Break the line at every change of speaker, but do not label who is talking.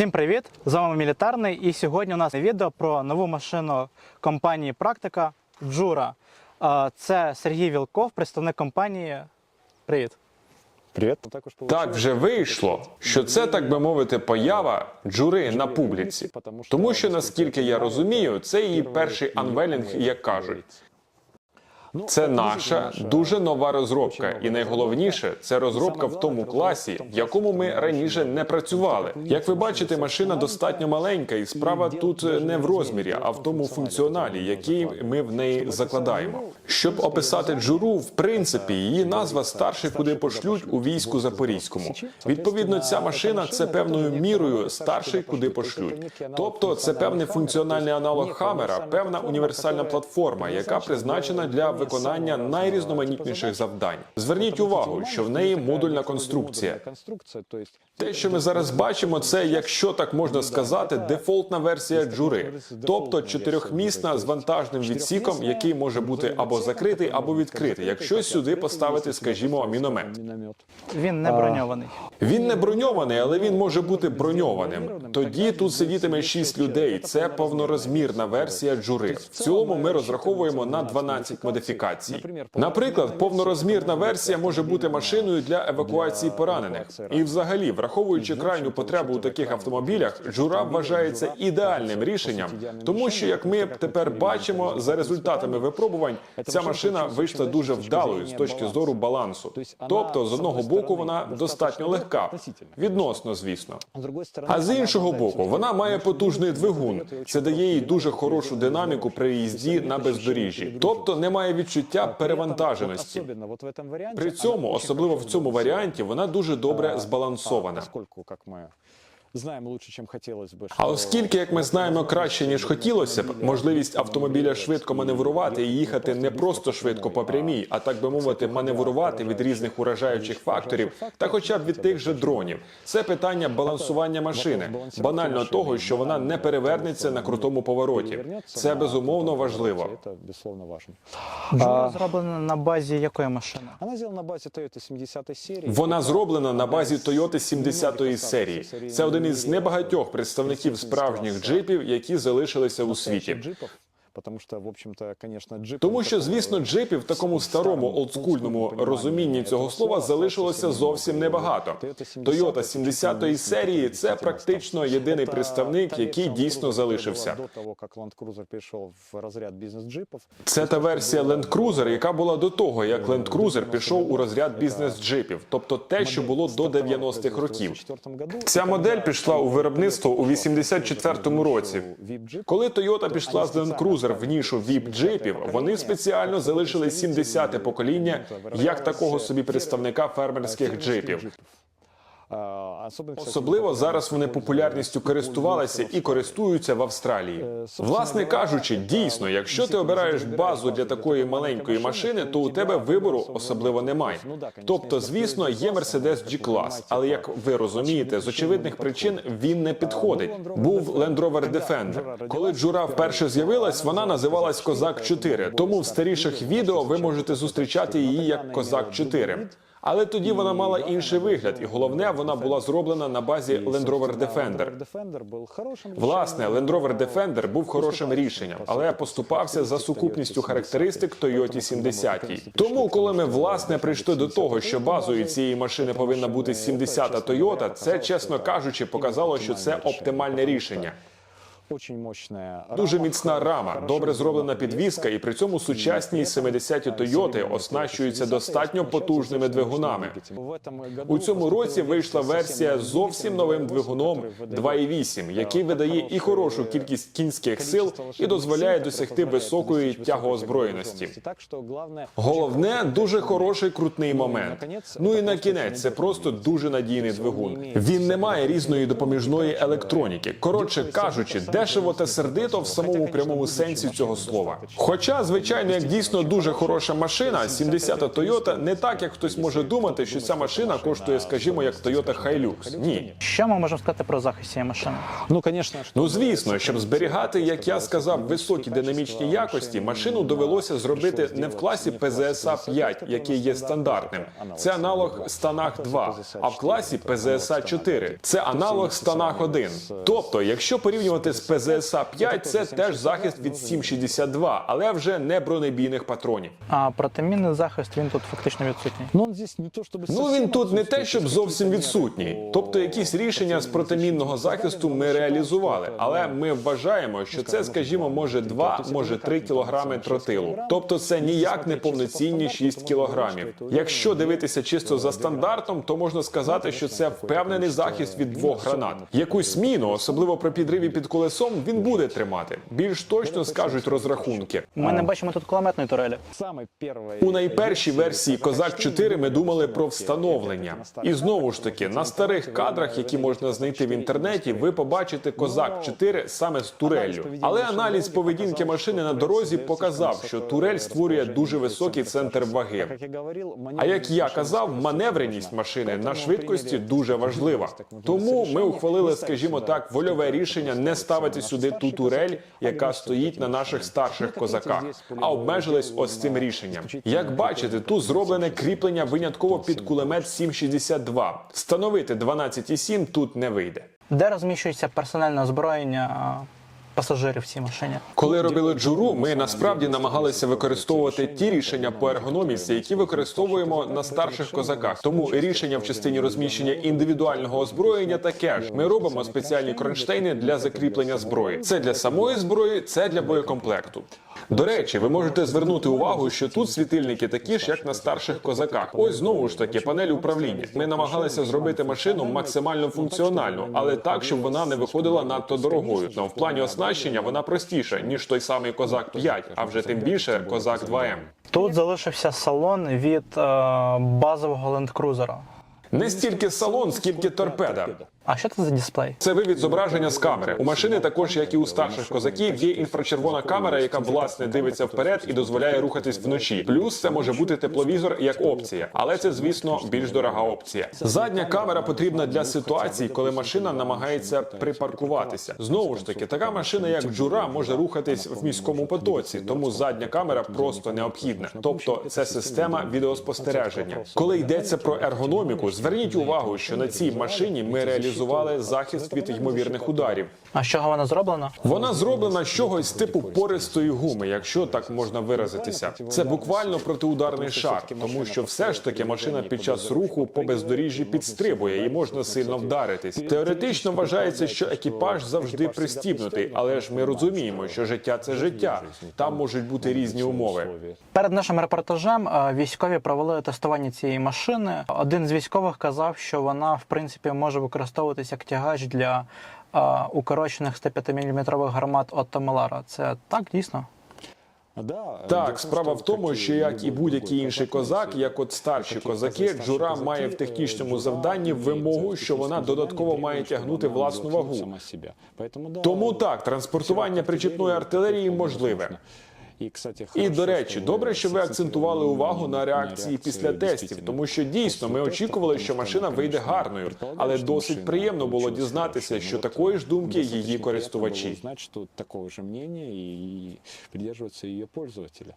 Всім привіт! З вами Мілітарний. І сьогодні у нас відео про нову машину компанії Практика Джура. Це Сергій Вілков, представник компанії. Привіт.
Привіт.
Так вже вийшло, що це, так би мовити, поява джури на публіці. Тому що, наскільки я розумію, це її перший анвелінг, як кажуть. Це наша дуже нова розробка, і найголовніше це розробка в тому класі, в якому ми раніше не працювали. Як ви бачите, машина достатньо маленька, і справа тут не в розмірі, а в тому функціоналі, який ми в неї закладаємо. Щоб описати джуру, в принципі, її назва старший, куди пошлють у війську запорізькому. Відповідно, ця машина це певною мірою старший, куди пошлють. Тобто, це певний функціональний аналог Хаммера, певна універсальна платформа, яка призначена для виконання найрізноманітніших завдань. Зверніть увагу, що в неї модульна конструкція. Те, що ми зараз бачимо, це, якщо так можна сказати, дефолтна версія джури, тобто чотирьохмісна з вантажним відсіком, який може бути або закритий, або відкритий, якщо сюди поставити, скажімо, міномет.
Він не броньований.
Він не броньований, але він може бути броньованим. Тоді тут сидітиме 6 людей. Це повнорозмірна версія джури. В цілому ми розраховуємо на 12 модифікацій. Наприклад, повнорозмірна версія може бути машиною для евакуації поранених. І, взагалі, враховуючи крайню потребу у таких автомобілях, джура вважається ідеальним рішенням, тому що як ми тепер бачимо за результатами випробувань, ця машина вийшла дуже вдалою з точки зору балансу. Тобто, з одного боку, вона достатньо легка, відносно, звісно. А з іншого боку, вона має потужний двигун. Це дає їй дуже хорошу динаміку при їзді на бездоріжжі, тобто немає відчуття перевантаженості. При цьому, особливо в цьому варіанті, вона дуже добре збалансована
Поскольку, как мы знаем лучше, чем хотелось бы.
А оскільки, як ми знаємо, краще ніж хотілося б, можливість автомобіля швидко маневрувати і їхати не просто швидко по прямій, а так би мовити, маневрувати від різних уражаючих факторів, та хоча б від тих же дронів, це питання балансування машини, банально того, що вона не перевернеться на крутому повороті. Це безумовно важливо.
Это безусловно важно.
Джура зроблена на базі якої машини?
Она сделана на базе Toyota 70 серии.
Вона зроблена на базі Toyota 70-ї серії. Це один із небагатьох представників справжніх джипів, які залишилися у світі.
Потому что, в общем-то, конечно, джип...
Тому що, звісно, джипів в такому старому олдскульному розумінні цього слова залишилося зовсім небагато. Toyota 70-ї серії це практично єдиний представник, який дійсно залишився.
До того, как Land Cruiser перешел в разряд бизнес-джипов.
Це та версія Land Cruiser, яка була до того, як Land Cruiser пішов у розряд бізнес-джипів, тобто те, що було до 90-х років. Ця модель пішла у виробництво у 84-му році. Коли Toyota пішла з Land Cruiser в нішу віп-джипів, вони спеціально залишили 70-те покоління як такого собі представника фермерських джипів. Особливо зараз вони популярністю користувалися і користуються в Австралії. Власне кажучи, дійсно, якщо ти обираєш базу для такої маленької машини, то у тебе вибору особливо немає. Тобто, звісно, є Mercedes G-Class, але як ви розумієте, з очевидних причин він не підходить. Був Land Rover Defender. Коли Джура вперше з'явилась, вона називалась Козак 4. Тому в старіших відео ви можете зустрічати її як Козак 4. Але тоді вона мала інший вигляд, і головне, вона була зроблена на базі Land Rover Defender. Власне, Land Rover Defender був хорошим рішенням, але поступався за сукупністю характеристик Toyota 70. Тому, коли ми власне прийшли до того, що базою цієї машини повинна бути 70-та Toyota, це, чесно кажучи, показало, що це оптимальне рішення. Дуже міцна рама, добре зроблена підвізка, і при цьому сучасні 70-ті Тойоти оснащуються достатньо потужними двигунами. У цьому році вийшла версія з зовсім новим двигуном 2.8, який видає і хорошу кількість кінських сил і дозволяє досягти високої тягоозброєності. Головне дуже хороший крутний момент. Ну і на кінець це просто дуже надійний двигун. Він не має різної допоміжної електроніки. Коротше кажучи, де дешево та сердито в самому прямому сенсі цього слова. Хоча, звичайно, як дійсно дуже хороша машина, 70-та Toyota не так, як хтось може думати, що ця машина коштує, скажімо, як Toyota Hilux. Ні.
Що ми можемо сказати про захист цієї машини?
Ну, конечно,
Ну звісно, щоб зберігати, як я сказав, високі динамічні якості, машину довелося зробити не в класі PZSA 5, який є стандартним. Це аналог Станах 2, а в класі PZSA 4. Це аналог Станах 1. Тобто, якщо порівнювати з PZSA 5, це теж захист від 762, але вже не бронебійних патронів.
А протимінний захист він тут фактично відсутній.
Но он здесь не то, чтобы
Ну
совсем
він тут не те,
отсутствует,
щоб
это
зовсім
какие-то
відсутній.
меры
Тобто,
по
якісь рішення з протимінного захисту ми реалізували, але ми вважаємо, що це, скажімо, може 2, може 3 кілограми тротилу. Тобто, це ніяк не повноцінні 6 кілограмів. Якщо дивитися чисто за стандартом, то можна сказати, що це впевнений захист від двох гранат. Якусь міну, особливо при підриві під колесом, він буде тримати. Більш точно скажуть розрахунки.
Ми не бачимо тут кулеметної турелі.
У найпершій версії Козак 4 ми думали про встановлення. І знову ж таки, на старих кадрах, які можна знайти в інтернеті, ви побачите Козак 4 саме з туреллю. Але аналіз поведінки машини на дорозі показав, що турель створює дуже високий центр ваги. А як я казав, маневреність машини на швидкості дуже важлива. Тому ми ухвалили, скажімо так, вольове рішення не ставити сюди ту турель, яка стоїть на наших старших козаках, а обмежились ось цим рішенням. Як бачите, тут зроблене кріплення винятково під кулемет 7,62. Встановити 12,7 тут не вийде.
Де розміщується персональне озброєння пасажирів в цій машині?
Коли робили джуру, ми насправді намагалися використовувати ті рішення по ергономіці, які використовуємо на старших козаках. Тому рішення в частині розміщення індивідуального озброєння таке ж. Ми робимо спеціальні кронштейни для закріплення зброї. Це для самої зброї, це для боєкомплекту. До речі, ви можете звернути увагу, що тут світильники такі ж, як на старших козаках. Ось знову ж таки панель управління. Ми намагалися зробити машину максимально функціональну, але так, щоб вона не виходила надто дорогою. Но в плані оснащення вона простіша ніж той самий козак 5, а вже тим більше козак 2М.
Тут залишився салон від е, базового лендкрузера.
Не стільки салон, скільки торпеда.
А що це за дисплей?
Це вивід зображення з камери. У машини також, як і у старших козаків, є інфрачервона камера, яка власне дивиться вперед і дозволяє рухатись вночі. Плюс це може бути тепловізор як опція, але це, звісно, більш дорога опція. Задня камера потрібна для ситуацій, коли машина намагається припаркуватися. Знову ж таки, така машина, як джура, може рухатись в міському потоці, тому задня камера просто необхідна. Тобто, це система відеоспостереження. Коли йдеться про ергономіку, зверніть увагу, що на цій машині ми реалізували захист від ймовірних ударів.
А з чого вона зроблена?
Вона зроблена з чогось типу пористої гуми, якщо так можна виразитися. Це буквально протиударний шар, тому що все ж таки машина під час руху по бездоріжжі підстрибує і можна сильно вдаритись. Теоретично вважається, що екіпаж завжди пристібнутий, але ж ми розуміємо, що життя це життя. Там можуть бути різні умови.
Перед нашим репортажем е, військові провели тестування цієї машини. Один з військових казав, що вона в принципі може використовуватися як тягач для укорочених 105-мм гармат Отто Мелара. Це так дійсно?
Да,
Так, справа в тому, що як і будь-який інший
козак,
як от старші козаки, джура має в
е,
технічному завданні вимогу, що вона додатково має тягнути власну вагу. Тому так, транспортування причіпної артилерії можливе.
І, кстати,
І до речі,
що
добре, що ви акцентували увагу на
на
реакції після тестів, тому що дійсно ми очікували, що машина вийде гарною, але досить приємно було дізнатися, що такої ж думки її користувачі.
Значить, такого ж мнення і придержуватися її пользователя.